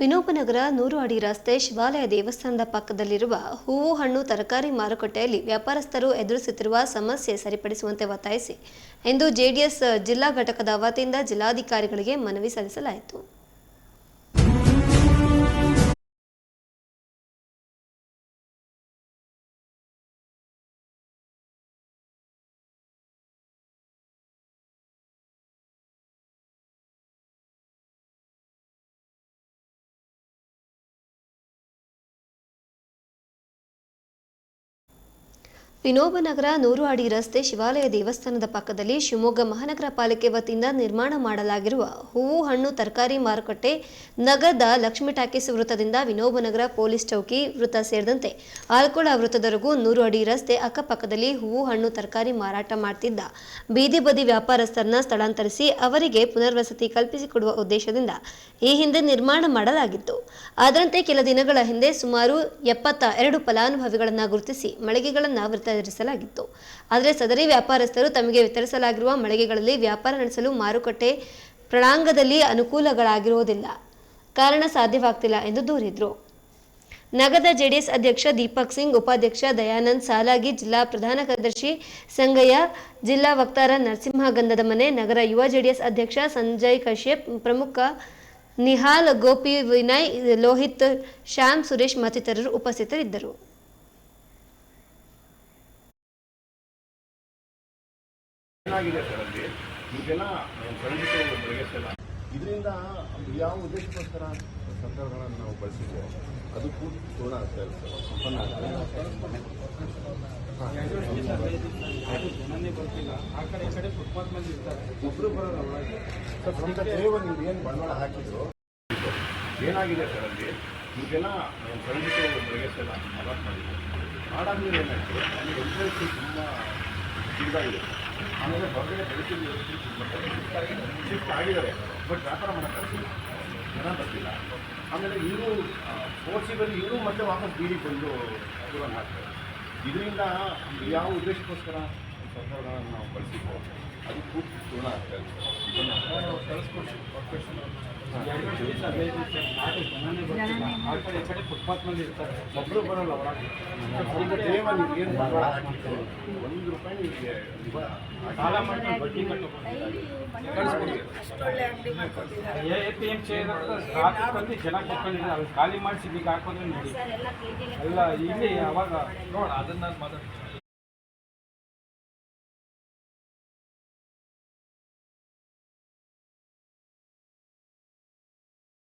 ವಿನೋಬನಗರ ನೂರು ಅಡಿ ರಸ್ತೆ ಶಿವಾಲಯ ದೇವಸ್ಥಾನದ ಪಕ್ಕದಲ್ಲಿರುವ ಹೂವು ಹಣ್ಣು ತರಕಾರಿ ಮಾರುಕಟ್ಟೆಯಲ್ಲಿ ವ್ಯಾಪಾರಸ್ಥರು ಎದುರಿಸುತ್ತಿರುವ ಸಮಸ್ಯೆ ಸರಿಪಡಿಸುವಂತೆ ಒತ್ತಾಯಿಸಿ ಇಂದು ಜೆಡಿಎಸ್ ಜಿಲ್ಲಾ ಘಟಕದ ವತಿಯಿಂದ ಜಿಲ್ಲಾಧಿಕಾರಿಗಳಿಗೆ ಮನವಿ ಸಲ್ಲಿಸಲಾಯಿತು. ವಿನೋಬನಗರ ನೂರು ಅಡಿ ರಸ್ತೆ ಶಿವಾಲಯ ದೇವಸ್ಥಾನದ ಪಕ್ಕದಲ್ಲಿ ಶಿವಮೊಗ್ಗ ಮಹಾನಗರ ಪಾಲಿಕೆ ವತಿಯಿಂದ ನಿರ್ಮಾಣ ಮಾಡಲಾಗಿರುವ ಹೂವು, ಹಣ್ಣು, ತರಕಾರಿ ಮಾರುಕಟ್ಟೆ ನಗರದ ಲಕ್ಷ್ಮೀ ಟಾಕೀಸ್ ವೃತ್ತದಿಂದ ವಿನೋಬನಗರ ಪೊಲೀಸ್ ಚೌಕಿ ವೃತ್ತ ಸೇರಿದಂತೆ ಆಲ್ಕೋಳ ವೃತ್ತದವರೆಗೂ ನೂರು ಅಡಿ ರಸ್ತೆ ಅಕ್ಕಪಕ್ಕದಲ್ಲಿ ಹೂವು, ಹಣ್ಣು, ತರಕಾರಿ ಮಾರಾಟ ಮಾಡ್ತಿದ್ದ ಬೀದಿ ಬದಿ ವ್ಯಾಪಾರಸ್ಥರನ್ನ ಸ್ಥಳಾಂತರಿಸಿ ಅವರಿಗೆ ಪುನರ್ವಸತಿ ಕಲ್ಪಿಸಿಕೊಡುವ ಉದ್ದೇಶದಿಂದ ಈ ಹಿಂದೆ ನಿರ್ಮಾಣ ಮಾಡಲಾಗಿತ್ತು. ಅದರಂತೆ ಕೆಲ ದಿನಗಳ ಹಿಂದೆ ಸುಮಾರು ಎಪ್ಪತ್ತ ಎರಡು ಫಲಾನುಭವಿಗಳನ್ನು ಗುರುತಿಸಿ ಮಳಿಗೆಗಳನ್ನು ವಿತರಿಸಲಾಗಿತ್ತು ಆದರೆ ಸದರಿ ವ್ಯಾಪಾರಸ್ಥರು ತಮಗೆ ವಿತರಿಸಲಾಗಿರುವ ಮಳಿಗೆಗಳಲ್ಲಿ ವ್ಯಾಪಾರ ನಡೆಸಲು ಮಾರುಕಟ್ಟೆ ಪ್ರಣಾಂಗದಲ್ಲಿ ಅನುಕೂಲಗಳಾಗಿರುವುದಿಲ್ಲ. ಕಾರಣ ಸಾಧ್ಯವಾಗ್ತಿಲ್ಲ ಎಂದು ದೂರಿದರು. ನಗದ ಜೆಡಿಎಸ್ ಅಧ್ಯಕ್ಷ ದೀಪಕ್ ಸಿಂಗ್, ಉಪಾಧ್ಯಕ್ಷ ದಯಾನಂದ್ ಸಾಲಾಗಿ, ಜಿಲ್ಲಾ ಪ್ರಧಾನ ಕಾರ್ಯದರ್ಶಿ ಸಂಗಯ್ಯ, ಜಿಲ್ಲಾ ವಕ್ತಾರ ನರಸಿಂಹಗಂಧದ ಮನೆ, ನಗರ ಯುವ ಜೆಡಿಎಸ್ ಅಧ್ಯಕ್ಷ ಸಂಜಯ್ ಕಶ್ಯಪ್, ಪ್ರಮುಖ ನಿಹಾಲ್ ಗೋಪಿ ವಿನಯ್, ಲೋಹಿತ್ ಶ್ಯಾಮ್ ಸುರೇಶ್ ಮತ್ತಿತರರು ಉಪಸ್ಥಿತರಿದ್ದರು. ಏನಾಗಿದೆ ಸರ್ ಅಲ್ಲಿ. ಖಂಡಿತ ಬೆಳೆಸಲ್ಲ ಇದರಿಂದ ಯಾವ ಉದ್ದೇಶಕ್ಕೋಸ್ಕರ ಸರ್ಕಾರಗಳನ್ನು ನಾವು ಬಳಸಿದ್ವಿ, ಅದು ಪೂರ್ತಿ ಪೂರ್ಣ ಆಗ್ತಾ ಇಲ್ಲ ಸರ್ ಸಂಪನ್ನ ಬರೋಲ್ಲ ಒಳಗೆ ಸರ್ ನೀವು ಬಂಡವಾಳ ಹಾಕಿದ್ರು? ಏನಾಗಿದೆ ಸರ್ ಅಲ್ಲಿ? ಈಗೆಲ್ಲ ಖಂಡಿತ ಬೆಳೆಸಲ್ಲ ಅಲಾಟ್ ಮಾಡಿದ್ರು ಮಾಡಾದ್ಮೇಲೆ ಏನಾಯ್ತು? ಅಲ್ಲಿ ಎಂಟ್ರೆನ್ಸ್ ತುಂಬ ಚಿಕ್ಕದಾಗಿದೆ ಆಮೇಲೆ ಹೊರಗಡೆ ಬೆಳೆಸಿದ ಶಿಫ್ಟ್ ಆಗಿದ್ದಾರೆ ಬಟ್ ವ್ಯಾಪಾರ ಮಾಡೋಕ್ಕಾಗ್ತಿಲ್ಲ ಜನ ಬರ್ತಿಲ್ಲ ಆಮೇಲೆ ಇವರು ಫೋರ್ಸಿಬಲ್ ಇವರು ಮತ್ತೆ ವಾಪಸ್ ಬೀದಿಗೆ ಬಂದು ಅದನ್ನು ಹಾಕ್ತಾರೆ ಇದರಿಂದ ಯಾವ ಉದ್ದೇಶಕ್ಕೋಸ್ಕರ ಸರ್ಕಾರಗಳನ್ನು ನಾವು ಬಳಸಿದ್ವೋ ಅದು ಪೂರ್ತಿ ಪೂರ್ಣ ಆಗ್ತಾ ಇದೆ ಫುಟ್ಪಾತ್ ಮೇಲೆ ಇರ್ತಾರೆ ಒಬ್ಬರು ಬರೋಲ್ಲ ಒಂದು ರೂಪಾಯಿ ನಿಮಗೆ ಸಾಲ ಮಾಡ್ಕೊಂಡು ಬಡ್ಡಿ A P M chair traffic ಬಂದು ಜನ ಕೂತ್ಕೊಂಡಿದ್ದಾರೆ ಅಲ್ಲಿ ಖಾಲಿ ಮಾಡಿಸಿ ಈಗ ಹಾಕೋದ್ರೆ ನೋಡಿ ಎಲ್ಲ ಇಲ್ಲಿ ಅವಾಗ ನೋಡ ಅದನ್ನ ಮಾತಾಡ್ತೀನಿ